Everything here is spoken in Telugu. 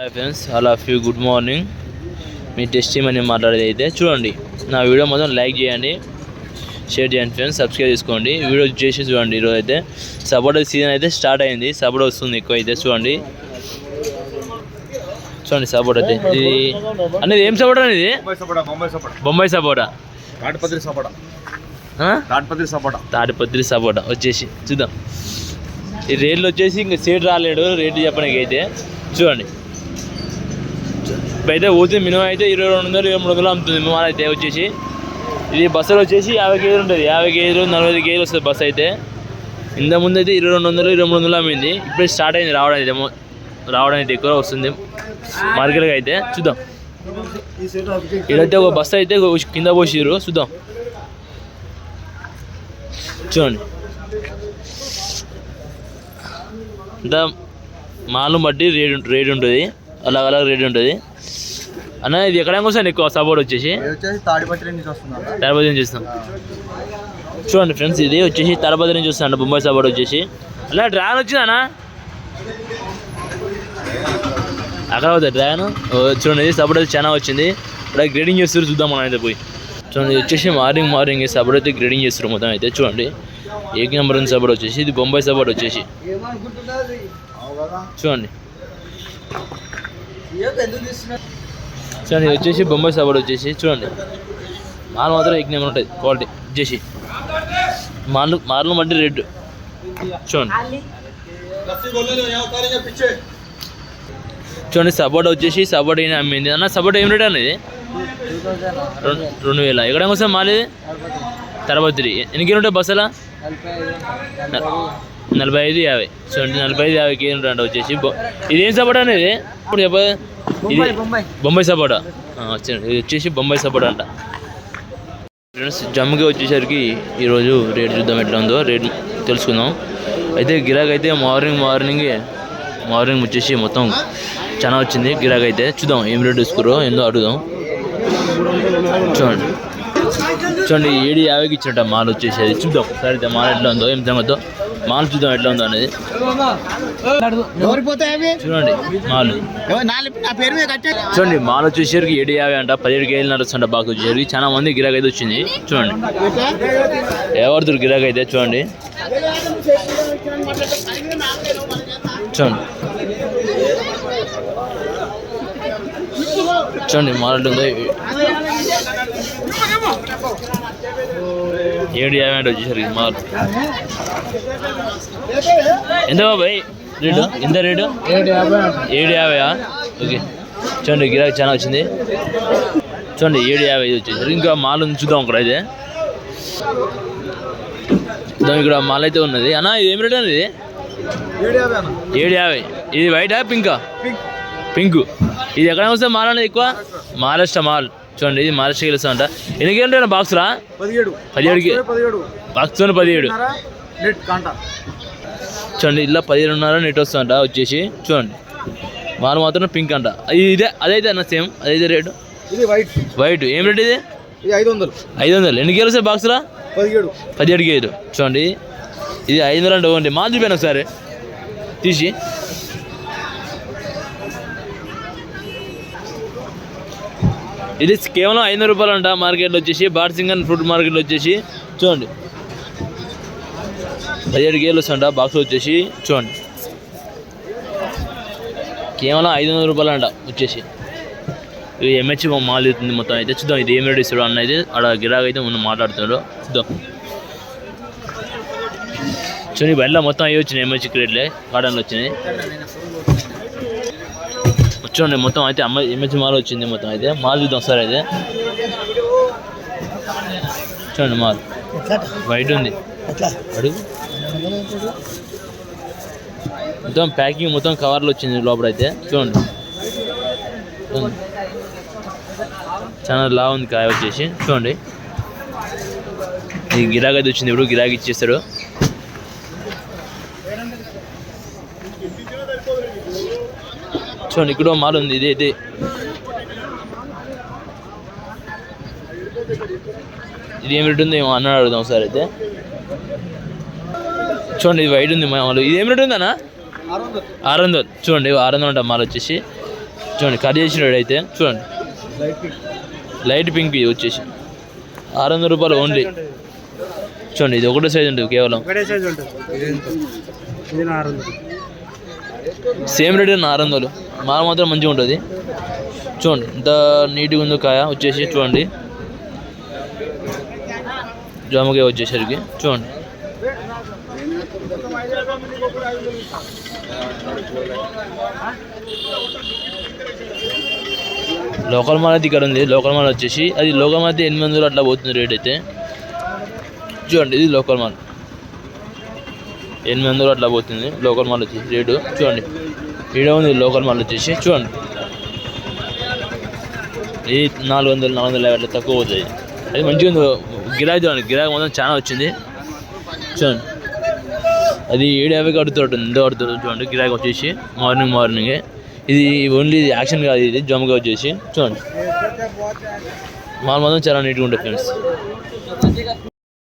హాయ్ ఫ్రెండ్స్ హలో ఫ్యూ గుడ్ మార్నింగ్ మీ టెస్ట్ అని మాట్లాడేది అయితే చూడండి. నా వీడియో మొత్తం లైక్ చేయండి షేర్ చేయండి ఫ్రెండ్స్ సబ్స్క్రైబ్ చేసుకోండి. వీడియో చేసి చూడండి ఈరోజు అయితే సపోటా సీజన్ అయితే స్టార్ట్ అయింది సపోటా వస్తుంది ఎక్కువ అయితే చూడండి. చూడండి సపోటా అయితే. ఇది అనేది ఏం సపోటా అనేది బొంబాయి సపోటా. తాటిపత్రి సపోటా? తాటిపత్రి సపోటా. తాడిపత్రి సపోటా వచ్చేసి చూద్దాం. ఈ రేట్లు వచ్చేసి ఇంకా సీట్ రాలేడు రేట్లు చెప్పడానికి అయితే చూడండి. అయితే పోతే మినిమం అయితే ఇరవై రెండు వందలు ఇరవై మూడు వందలు అమ్ముతుంది మినిమం అయితే వచ్చేసి. ఇది బస్సులో వచ్చేసి యాభై కేజీలు ఉంటుంది. యాభై కేజీలు నలభై ఐదు కేజీలు వస్తుంది బస్సు అయితే. ఇంత ముందు అయితే ఇరవై రెండు వందలు ఇరవై మూడు వందలు అమ్మింది. ఇప్పుడు స్టార్ట్ అయింది రావడం అయితే రావడం అయితే ఎక్కువ వస్తుంది. మార్కెట్కి అయితే చూద్దాం. ఇదైతే ఒక బస్సు అయితే కింద పోసిరు చూద్దాం. చూడండి. ఇంత మాలు బట్టి రేట్ రేట్ ఉంటుంది. అలాగ అలాగ రేట్ ఉంటుంది. అన్న ఇది ఎక్కడ వస్తుంది ఎక్కువ సపోర్ట్ వచ్చేసి? తాడిపత్రి నుంచి చూస్తాం చూడండి ఫ్రెండ్స్ ఇది వచ్చేసి తరబతి నుంచి వస్తాను బొంబాయి సపోర్ట్ వచ్చేసి. అలా డ్రాగన్ వచ్చిందనా అక్కడ అవుతుంది డ్రాగన్? ఓ, చూడండి సపోర్ట్ అయితే చాలా వచ్చింది. ఇక్కడ గ్రేడింగ్ చేస్తారు చూద్దాం మనం అయితే పోయి. చూడండి వచ్చేసి మార్నింగ్ మార్నింగ్ సపోర్ట్ అయితే గ్రేడింగ్ చేస్తారు మొత్తం అయితే చూడండి. ఏక నెంబర్ ఉంది సపోర్ట్ వచ్చేసి ఇది బొంబాయి సపోర్ట్ వచ్చేసి. చూడండి. చూడండి ఇది వచ్చేసి బొంబాయి సపోర్ట్ వచ్చేసి చూడండి. మాల్ మాత్రం ఏక ఉంటుంది క్వాలిటీ వచ్చేసి. మాలు మార్లు బట్టి రెడ్. చూడండి. చూడండి సపోర్ట్ వచ్చేసి సపోర్ట్ అయినా అమ్మింది. అన్న సపోర్ట్ ఏం రేట్ అనేది రెండు రెండు వేల. ఎక్కడ కోసం మాలేది తరబత్రి ఎన్ని కిలో ఉంటాయి బస్సులా? నలభై ఐదు యాభై. చూడండి నలభై ఐదు యాభై కేజీలు అంట వచ్చేసి. ఇదేం సపోర్ట్ అనేది ఇప్పుడు చెప్పదు బొంబాయి సపోటా. ఇది వచ్చేసి బొంబాయి సపోటా అంట. ఫ్రెండ్స్ జమ్ముకి వచ్చేసరికి ఈరోజు రేట్ చూద్దాం ఎట్లా ఉందో రేట్ తెలుసుకుందాం. అయితే గిరాక్ అయితే మార్నింగ్ మార్నింగ్ మార్నింగ్ వచ్చేసి మొత్తం చాలా వచ్చింది. గిరాక్ అయితే చూద్దాం ఏం రేట్ తీసుకురో ఏందో అడుగుదాం. చూడండి. చూడండి ఏడు యాభైకి ఇచ్చినట్ట మాల్ వచ్చేసి అది చూద్దాం సరే అయితే మాల్ ఎట్లా ఉందో ఏం సంగతో. మాల్ చూద్దాం ఎట్లా ఉందో అనేది. చూడండి మాల్. చూడండి మాల్ వచ్చేసరికి ఏడు యాభై అంట పదిహేడు కేజీలు నడుస్తుంట బాగా వచ్చేసరికి. చాలా మంది గిరాక్ అయితే వచ్చింది. చూడండి. ఎవరిద్దరు గిరాక్ అయితే చూడండి. చూడండి. చూడండి మాల్ ఉందో ఏడు యాభై అంటే వచ్చేసరికి మాల్ ఎంత బాబాయ్ రేటు? ఎంత రేటు? ఏడు యాభైయా ఓకే. చూడండి గిరాకీ చాలా వచ్చింది. చూడండి ఏడు యాభై ఇది వచ్చేసరికి. ఇంకా మాల్ ఉంది చూద్దాం అక్కడ అయితే. చూద్దాం ఇక్కడ మాల్ అయితే ఉన్నది. అన్న ఇది ఏం రేట్ అనేది ఏడు యాభై యాభై. ఇది వైటా పింక్? పింక్. ఇది ఎక్కడ వస్తే మాల్ అనేది ఎక్కువ? మహారాష్ట్ర మాల్ చూడండి ఇది మహారాష్ట్రకి వెళ్తా అంట ఎన్ని ఉంటాయి బాక్స్లా పదిహేడు. పదిహేడుకి? పదిహేడు. బాక్స్తో పదిహేడు. చూడండి ఇలా పదిహేనున్నర నెట్ వస్తుందంట వచ్చేసి. చూడండి. మాల్ మాత్రం పింక్ అంట. ఇదే అదైతే అన్న సేమ్ అదైతే రేటు ఇది వైట్ వైట్ ఏం రేట్ ఇది? ఐదు వందలు. ఐదు వందలు. ఎన్ని కేలు సార్ బాక్స్లా పదిహేడు. పదిహేడు కేజీలు చూడండి. ఇది ఐదు వందలు అంటే మాల్ చూపాను ఒకసారి. తీసి. ఇది కేవలం ఐదు రూపాయలు అంట మార్కెట్లో వచ్చేసి బార్సింగన్ ఫ్రూట్ మార్కెట్లో వచ్చేసి చూడండి. పదిహేడు కేలు వస్తుంట బాక్స్ వచ్చేసి చూడండి. కేవలం ఐదు వందల రూపాయలు అంట వచ్చేసి ఇది ఎంహెచ్ మాల్ అవుతుంది మొత్తం అయితే. చూద్దాం ఇది ఏం రేట్ ఇస్తాడు అన్న అయితే ఆడ గిరాక్ అయితే మనం మాట్లాడుతున్నాడు. చూద్దాం. చూడండి బండ్లో మొత్తం అయ్యి వచ్చినాయి ఎంహెచ్ క్రేట్లే గార్డెన్లో వచ్చినాయి. చూడండి మొత్తం అయితే అమ్మ ఎంహెచ్ మాల్ వచ్చింది మొత్తం అయితే. మాల్ చూద్దాం సార్ అయితే. చూడండి మాల్. వైట్ ఉంది. అడుగు. మొత్తం ప్యాకింగ్ మొత్తం కవర్లో వచ్చింది లోపల అయితే చూడండి. చాలా లా ఉంది కాయ వచ్చేసి. చూడండి. గిరాకీ అయితే వచ్చింది ఇప్పుడు గిరాకీ ఇచ్చేస్తాడు. చూడండి ఇక్కడ మాల్ ఉంది ఇది ఇది. ఇది ఏం రేట్ ఉంది ఏమో అన్నాడు అడుగుదాం సార్ అయితే. చూడండి ఇది వైట్ ఉంది మామూలు ఇది ఏం రేట్ ఉందన్నా? ఆరు వందలు చూడండి ఆరు వందలు ఉంటాం మాల్ వచ్చేసి. చూడండి కట్ చేసిన అయితే. చూడండి. లైట్ పింక్ ఇది వచ్చేసి. ఆరు వందల రూపాయలు ఓన్లీ చూడండి ఇది ఒకటే సైజ్ ఉంటుంది కేవలం. సేమ్ రేట్ ఆరు వందలు మాల మాత్రం మంచిగా ఉంటుంది. చూడండి ఇంత నీట్గా ఉందో కాయ వచ్చేసి చూడండి. జామకాయ వచ్చేసరికి చూడండి. లోకల్ మాల్ అయితే ఇక్కడ ఉంది. లోకల్ మాల్ వచ్చేసి అది లోకల్ మాల్ అయితే ఎనిమిది వందలు అట్లా పోతుంది రేట్ అయితే. చూడండి ఇది లోకల్ మాల్. ఎనిమిది వందలు అట్లా పోతుంది లోకల్ మాల్ వచ్చేసి రేటు. చూడండి. ఈడ ఉంది లోకల్ మాల్ వచ్చేసి చూడండి. ఇది నాలుగు వందలు నాలుగు వందల యాభై అట్లా తక్కువ పోతుంది అది మంచిగా ఉంది. గిరాకీ చూడండి. గిరాకీ మొత్తం చాలా వచ్చింది. చూడండి. అది ఏడు యాభైకి అడుగుతుంది ఎంత అడుగుతుంది చూడండి. గిరాకీ వచ్చేసి మార్నింగ్ మార్నింగ్. ఇది ఓన్లీ యాక్షన్ కాదు ఇది. జమ్గా వచ్చేసి చూడండి. మాల్ మాత్రం చాలా నీట్గా ఉంటుంది ఫ్రెండ్స్.